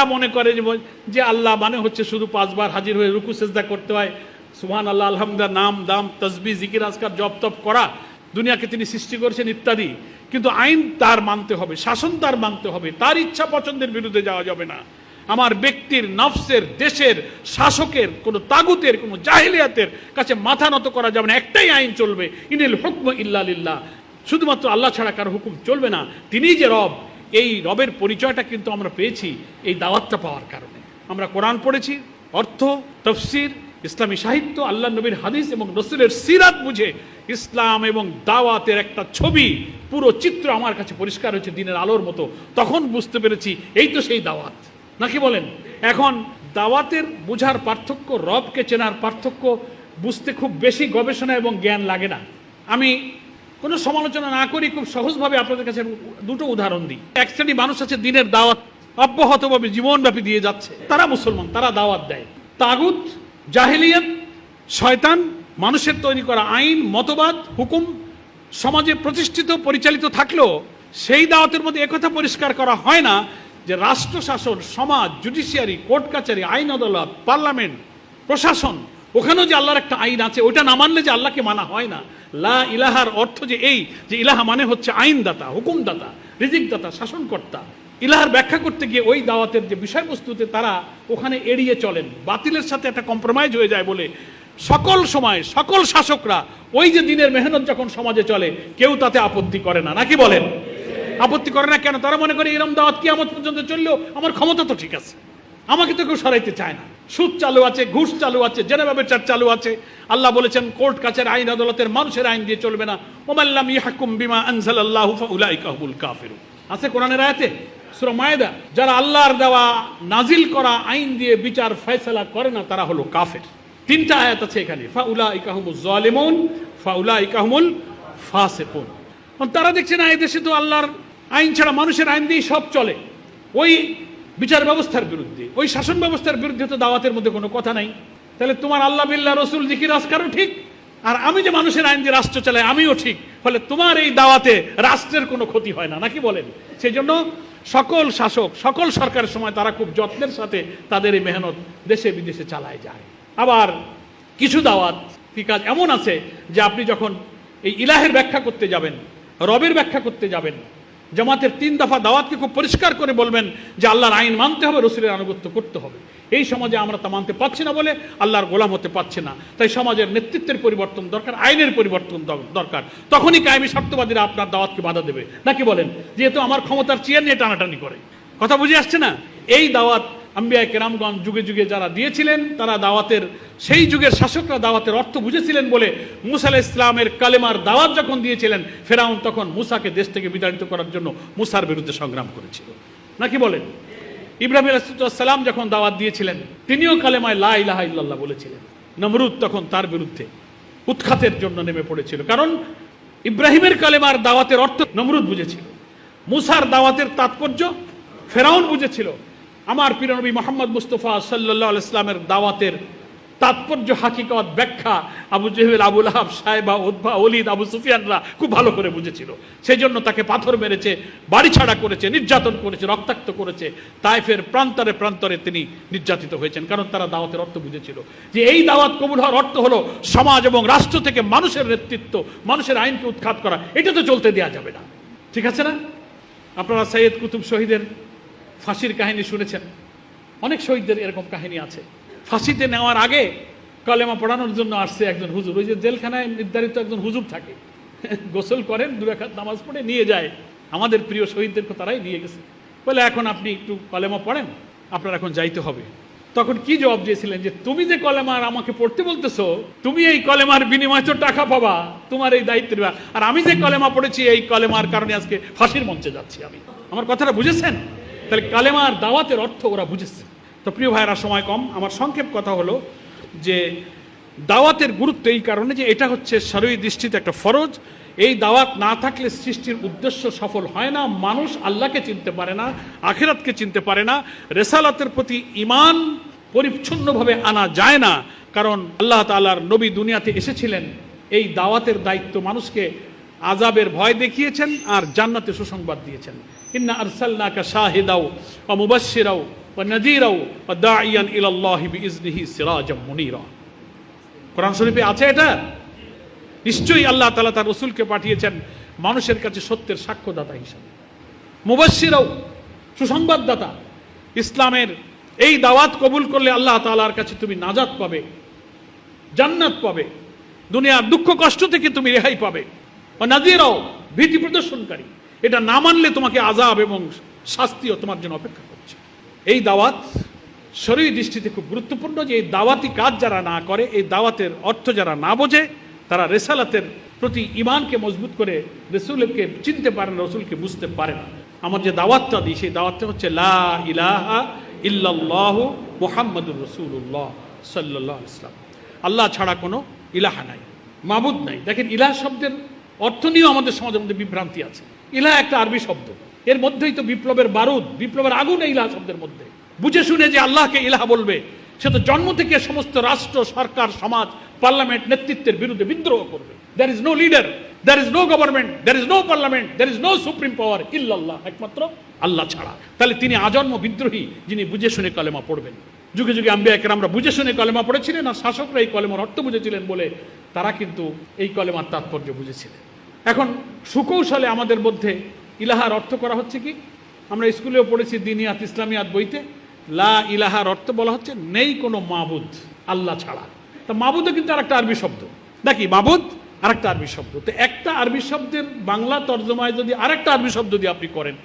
তারা মনে করে যে আল্লাহ মানে হচ্ছে শুধু পাঁচবার হাজির হয়ে রুকু, সেজদা করতে হয়। সুহান আল্লাহ আলহামদুলিল্লাহ, নাম, দাম তসবি জিকির, আজকার, জপ, তপ করা, দুনিয়াকে তিনি সৃষ্টি করেছেন ইত্যাদি। কিন্তু আইন তার মানতে হবে, শাসন তার মানতে হবে, তার ইচ্ছা পছন্দের বিরুদ্ধে যাওয়া যাবে না। আমার ব্যক্তির, নফসের, দেশের, শাসকের, কোনো তাগুতের, কোনো জাহিলিয়াতের কাছে মাথা নত করা যাবে না, একটাই আইন চলবে, ইনিল হুকম ইল্লা শুধুমাত্র আল্লাহ ছাড়া কারও হুকুম চলবে না। তিনিই যে রব এই রবের পরিচয়টা কিন্তু আমরা পেয়েছি এই দাওয়াতটা পাওয়ার কারণে। আমরা কোরআন পড়েছি, অর্থ, তফসির, ইসলামী সাহিত্য আল্লাহ নবীর হাদিস এবং রসুলের সিরাত বুঝে ইসলাম এবং দাওয়াতের একটা ছবি, পুরো চিত্র আমার কাছে পরিষ্কার হয়েছে দিনের আলোর মতো। তখন বুঝতে পেরেছি এই তো সেই দাওয়াত। নাকি বলেন? এখন দাওয়াতের বুঝার পার্থক্য, রবকে চেনার পার্থক্য বুঝতে খুব বেশি গবেষণা এবং জ্ঞান লাগে না। আমি কোনো সমালোচনা না করি, খুব সহজভাবে আপনাদের কাছে দুটো উদাহরণ দিই। এক শ্রেণি মানুষ আছে, দিনের দাওয়াত অব্যাহতভাবে জীবনব্যাপী দিয়ে যাচ্ছে। তারা মুসলমান, তারা দাওয়াত দেয়। তাগুত, জাহিলিয়াত, শয়তান, মানুষের তৈরি করা আইন, মতবাদ, হুকুম, সমাজে প্রতিষ্ঠিত, পরিচালিত থাকলেও সেই দাওয়াতের মধ্যে একথা পরিষ্কার করা হয় না যে রাষ্ট্র শাসন সমাজ জুডিশিয়ারি কোর্ট কাছারি আইন, আদালত পার্লামেন্ট প্রশাসন ওখানেও যে আল্লাহর একটা আইন আছে ওটা না মানলে যে আল্লাহকে মানা হয় না। লা ইলাহার অর্থ যে এই, যে ইলাহা মানে হচ্ছে আইনদাতা, হুকুমদাতা, রিজিকদাতা, শাসনকর্তা। ইলাহার ব্যাখ্যা করতে গিয়ে ওই দাওয়াতের যে বিষয়বস্তুতে তারা ওখানে এড়িয়ে চলেন। বাতিলের সাথে একটা কম্প্রোমাইজ হয়ে যায় বলে সকল সময়, সকল শাসকরা ওই যে দিনের মেহনত যখন সমাজে চলে, কেউ তাতে আপত্তি করে না। নাকি বলেন? আপত্তি করে না কেন? তারা মনে করে, এরম দাওয়াত কিয়ামত পর্যন্ত চললেও আমার ক্ষমতা তো ঠিক আছে। আমাকে তো কেউ সরাইতে চায় না। সুদ চালু আছে, ঘুষ চালু আছে, জেনেভা বেচার চালু আছে। আল্লাহ বলেছেন, কোর্ট, কাছের আইন, আদালতের মানুষের আইন দিয়ে চলবে না। ওমাল্লাম ইয়াহকুম বিমা আনজালাল্লাহু ফাউলাইকা হুমুল কাফিরুন। আছে কোরআনের আয়াতে? সূরা মায়েদা। যারা আল্লাহর দেওয়া নাজিল করা আইন দিয়ে বিচার ফয়সালা করে না, তারা হলো কাফের। তিনটা আয়াত আছে এখানে। ফাউলাইকা হুমুজ জালিমুন, ফাউলাইকা হুমুল ফাসিকুন। তারা দেখছে না এই দেশে তো আল্লাহর আইন ছাড়া মানুষের আইন দিয়ে সব চলে। ওই বিচার ব্যবস্থার বিরুদ্ধে। ওই শাসন ব্যবস্থার বিরুদ্ধে তো দাওয়াতের মধ্যে কোনো কথা নাই। তাহলে তোমার আল্লাহ বিল্লাহ রসুল জিকির আসকারও ঠিক? আর আমি যে মানুষের আইন দিয়ে রাষ্ট্র চালাই, আমিও ঠিক। ফলে তোমার এই দাওয়াতে রাষ্ট্রের কোনো ক্ষতি হয় না, নাকি বলেন? সেই জন্য সকল শাসক, সকল সরকারের সময় তারা খুব যত্নের সাথে তাদের এই মেহনত দেশে বিদেশে চালায় যায়। আবার কিছু দাওয়াত, কি কাজ এমন আছে যে আপনি যখন এই ইলাহের ব্যাখ্যা করতে যাবেন, রবের ব্যাখ্যা করতে যাবেন জামাতের তিন দফা দাওয়াতকে খুব পরিষ্কার করে বলবেন যে আল্লাহর আইন মানতে হবে, রসুলের আনুগত্য করতে হবে। এই সমাজে আমরা তা মানতে পারছি না বলে আল্লাহর গোলাম হতে পারছে না। তাই সমাজের নেতৃত্বের পরিবর্তন দরকার, আইনের পরিবর্তন দর- দরকার। তখনই কায়েমি স্বার্থবাদীরা আপনার দাওয়াতকে বাধা দেবে। নাকি বলেন? যেহেতু আমার ক্ষমতার চেয়ার নিয়ে টানাটানি করে। কথা বুঝে আসছে না? এই দাওয়াত আম্বিয়া কেরামগঞ্জ যুগে যুগে যারা দিয়েছিলেন, তারা দাওয়াতের, সেই যুগের শাসকরা দাওয়াতের অর্থ বুঝেছিলেন বলে মুসা আলাইহিস ইসলামের কালেমার দাওয়াত যখন দিয়েছিলেন, ফেরাউন তখন মুসাকে দেশ থেকে বিতাড়িত করার জন্য মুসার বিরুদ্ধে সংগ্রাম করেছিল। নাকি বলেন? ইব্রাহিম আলাইসালাম যখন দাওয়াত দিয়েছিলেন, তিনিও কালেমায় লা ইলাহা ইল্লাল্লাহ বলেছিলেন। নমরুদ তখন তার বিরুদ্ধে উৎখাতের জন্য নেমে পড়েছিল। কারণ ইব্রাহিমের কালেমার দাওয়াতের অর্থ নমরুদ বুঝেছিল। মুসার দাওয়াতের তাৎপর্য ফেরাউন বুঝেছিল। আমার প্রিয়নবী মোহাম্মদ মুস্তফা সাল্লাহ ইসলামের দাওয়াতের তাৎপর্য, হাকিকত, ব্যাখ্যা আবু জেহেল, আবুল আহাব, সাহেবা উদ্ভা অলিদ আবু সুফিয়ানরা খুব ভালো করে বুঝেছিল। সেই জন্য তাকে পাথর মেরেছে, বাড়ি ছাড়া করেছে, নির্যাতন করেছে, রক্তাক্ত করেছে, তাইফের প্রান্তরে প্রান্তরে তিনি নির্যাতিত হয়েছেন, কারণ তারা দাওয়াতের অর্থ বুঝেছিল। যে এই দাওয়াত কবুল হওয়ার অর্থ হলো সমাজ এবং রাষ্ট্র থেকে মানুষের নেতৃত্ব, মানুষের আইনকে উৎখাত করা। এটা তো চলতে দেওয়া যাবে না। ঠিক আছে না? আপনারা সৈয়দ কুতুব শহীদের ফাঁসির কাহিনী শুনেছেন। অনেক শহীদদের এরকম কাহিনী আছে। ফাঁসিতে নেওয়ার আগে কলেমা পড়ানোর জন্য আসছে একজন হুজুর। ওই যে জেলখানায় নির্ধারিত একজন হুজুর থাকে। গোসল করেন, দু রাখাত নামাজ পড়ে নিয়ে যায়। আমাদের প্রিয় শহীদদেরকে তারাই নিয়ে গেছে। বলে, এখন আপনি একটু কলেমা পড়েন, আপনার এখন যাইতে হবে। তখন কি জবাব দিয়েছিলেন যে, তুমি যে কলেমার আমাকে পড়তে বলতেছো, তুমি এই কলেমার বিনিময়ে তো টাকা পাবা, তোমার এই দায়িত্ব। আর আমি যে কলেমা পড়েছি, এই কলেমার কারণে আজকে ফাঁসির মঞ্চে যাচ্ছি আমি। আমার কথাটা বুঝেছেন? তাহলে কালেমার দাওয়াতের অর্থ ওরা বুঝেছে। তো প্রিয় ভাইয়েরা, সময় কম। আমার সংক্ষেপ কথা হলো যে দাওয়াতের গুরুত্ব এই কারণে যে এটা হচ্ছে সারই দৃষ্টিতে একটা ফরজ। এই দাওয়াত না থাকলে সৃষ্টির উদ্দেশ্য সফল হয় না। মানুষ আল্লাহকে চিনতে পারে না, আখেরাতকে চিনতে পারে না। রেসালাতের প্রতি ইমান পরিচ্ছন্নভাবে আনা যায় না। কারণ আল্লাহ তাআলার নবী দুনিয়াতে এসেছিলেন। এই দাওয়াতের দায়িত্ব মানুষকে আজাবের ভয় দেখিয়েছেন আর জান্নাতে সুসংবাদ দিয়েছেন। ইন্না আরসাল্লাকা শাহিদাও ও মুবাসিরাও ও নজিরাও ও দাঈয়ান ইলাল্লাহি বিইজনিহি সিরাজাম মুনিরা। কোরআন শরীফে আছে এটা? নিশ্চয়ই আল্লাহ তালা তার রসুলকে পাঠিয়েছেন মানুষের কাছে সত্যের সাক্ষ্যদাতা হিসাবে। মুবাসিরাও সুসংবাদদাতা। ইসলামের এই দাওয়াত কবুল করলে আল্লাহ তালার কাছে তুমি নাজাত পাবে, জান্নাত পাবে। দুনিয়ার দুঃখ কষ্ট থেকে তুমি রেহাই পাবে। ও নাজিরাও ভীতি প্রদর্শনকারী। এটা না মানলে তোমাকে আজাব এবং শাস্তিও তোমার জন্য অপেক্ষা করছে। এই দাওয়াত শরীর দৃষ্টিতে খুব গুরুত্বপূর্ণ যে এই দাওয়াতি কাজ যারা না করে, এই দাওয়াতের অর্থ যারা না বোঝে, তারা রেসালাতের প্রতি ইমানকে মজবুত করে রসুলকে চিনতে পারে না, রসুলকে বুঝতে পারে না। আমার যে দাওয়াতটা দিই, সেই দাওয়াতটা হচ্ছে, লা ইলাহা ইল্লাল্লাহ মুহাম্মাদুর রসুল্লাহ সাল্লাহ ইসলাম আল্লাহ ছাড়া কোনো ইলাহা নাই, মাবুদ নাই। দেখেন, ইলাহ শব্দের অর্থ নিয়েও আমাদের সমাজের মধ্যে বিভ্রান্তি আছে। ইলাহ একটা আরবি শব্দ। এর মধ্যেই তো বিপ্লবের বারুদ, বিপ্লবের আগুন ইলাহ শব্দের মধ্যে। বুঝে শুনে যে আল্লাহকে ইলাহা বলবে, সে তো জন্ম থেকে সমস্ত রাষ্ট্র, সরকার, সমাজ, পার্লামেন্ট নেতৃত্বের বিরুদ্ধে বিদ্রোহ করবে। There is no leader there is no government there is no parliament there is no supreme power ইল্লাল্লাহ, একমাত্র আল্লাহ ছাড়া। তাহলে তিনি আজন্ম বিদ্রোহী যিনি বুঝে শুনে কলেমা পড়বেন। যুগে যুগে আম্বিয়া আমরা বুঝে শুনে কলেমা পড়েছিলেন আর শাসকরা এই কলেমার অর্থ বুঝেছিলেন বলে তারা কিন্তু এই কলেমার তাৎপর্য বুঝেছিলেন। এখন সুকৌশলে আমাদের মধ্যে ইলাহার অর্থ করা হচ্ছে কি? আমরা স্কুলেও পড়েছি দিনিয়াত ইসলামিয়াত বইতে, লা ইলাহার অর্থ বলা হচ্ছে নেই কোনো মাবুদ, আল্লাহ ছাড়া। তা মাবুদও কিন্তু আরেকটা আরবি শব্দ। নাকি মাবুদ আর একটা আরবি শব্দ। তো একটা আরবি শব্দের বাংলা তর্জমায় যদি আরেকটা আরবি শব্দ দিয়ে আপনি করেন,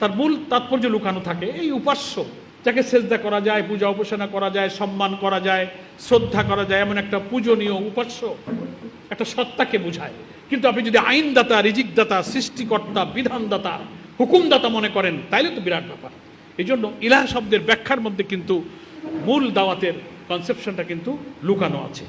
তার মূল তাৎপর্য লুকানো থাকে, এই উপাস্য, যাকে সেজদা করা যায় পূজা উপাসনা করা যায়, সম্মান করা যায়, শ্রদ্ধা করা যায়, এমন একটা পূজনীয় উপাস্য। একটা সত্তাকে বোঝায়। কিন্তু আপনি যদি আইনদাতা, রিজিকদাতা, সৃষ্টিকর্তা, বিধানদাতা, হুকুমদাতা মনে করেন, তাইলে তো বিরাট ব্যাপার। এই জন্য ইলাহ শব্দের ব্যাখ্যার মধ্যে কিন্তু মূল দাওয়াতের কনসেপশনটা কিন্তু লুকানো আছে।